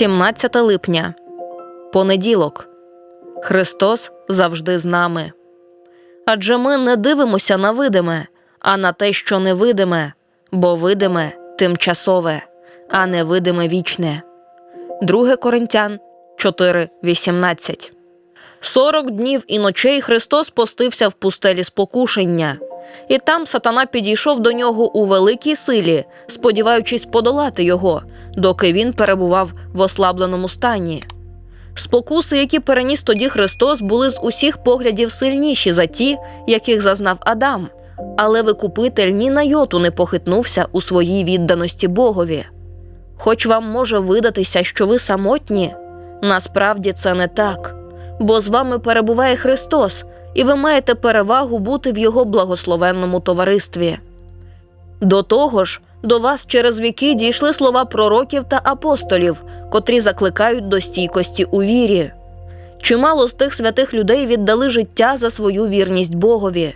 17 липня. Понеділок. Христос завжди з нами. Адже ми не дивимося на видиме, а на те, що невидиме, бо видиме тимчасове, а невидиме вічне. 2 Коринтян 4.18 Сорок днів і ночей Христос постився в пустелі спокушення, і там сатана підійшов до нього у великій силі, сподіваючись подолати його, доки він перебував в ослабленому стані. Спокуси, які переніс тоді Христос, були з усіх поглядів сильніші за ті, яких зазнав Адам, але Викупитель ні на йоту не похитнувся у своїй відданості Богові. Хоч вам може видатися, що ви самотні, насправді це не так, бо з вами перебуває Христос, і ви маєте перевагу бути в Його благословенному товаристві. До того ж, до вас через віки дійшли слова пророків та апостолів, котрі закликають до стійкості у вірі. Чимало з тих святих людей віддали життя за свою вірність Богові.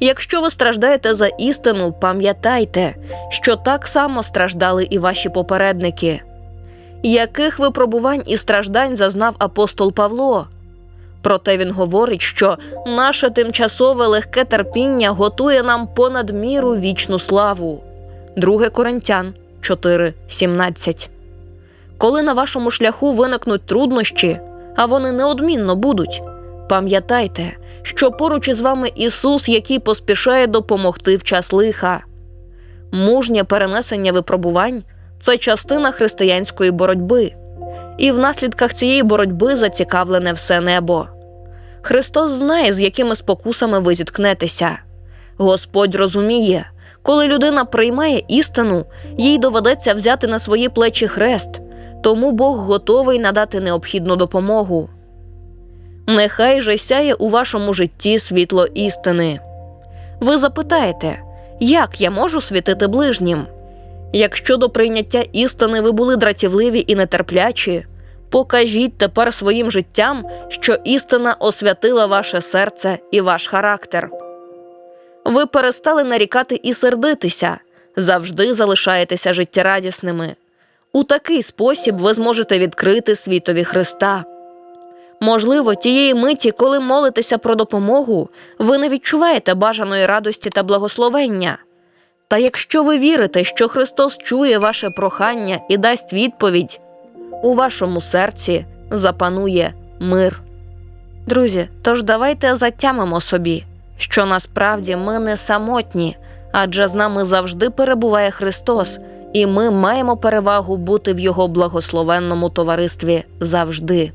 Якщо ви страждаєте за істину, пам'ятайте, що так само страждали і ваші попередники. Яких випробувань і страждань зазнав апостол Павло? Проте він говорить, що наше тимчасове легке терпіння готує нам понад міру вічну славу. 2 Коринтян 4.17 Коли на вашому шляху виникнуть труднощі, а вони неодмінно будуть, пам'ятайте, що поруч із вами Ісус, який поспішає допомогти в час лиха. Мужнє перенесення випробувань це частина християнської боротьби, і в наслідках цієї боротьби зацікавлене все небо. Христос знає, з якими спокусами ви зіткнетеся. Господь розуміє, коли людина приймає істину, їй доведеться взяти на свої плечі хрест, тому Бог готовий надати необхідну допомогу. Нехай же сяє у вашому житті світло істини. Ви запитаєте, як я можу світити ближнім? Якщо до прийняття істини ви були дратівливі і нетерплячі, покажіть тепер своїм життям, що істина освятила ваше серце і ваш характер. Ви перестали нарікати і сердитися, завжди залишаєтеся життєрадісними. У такий спосіб ви зможете відкрити світові Христа. Можливо, тієї миті, коли молитеся про допомогу, ви не відчуваєте бажаної радості та благословення. Та якщо ви вірите, що Христос чує ваше прохання і дасть відповідь, у вашому серці запанує мир. Друзі, тож давайте затямимо собі, що насправді ми не самотні, адже з нами завжди перебуває Христос, і ми маємо перевагу бути в Його благословенному товаристві завжди.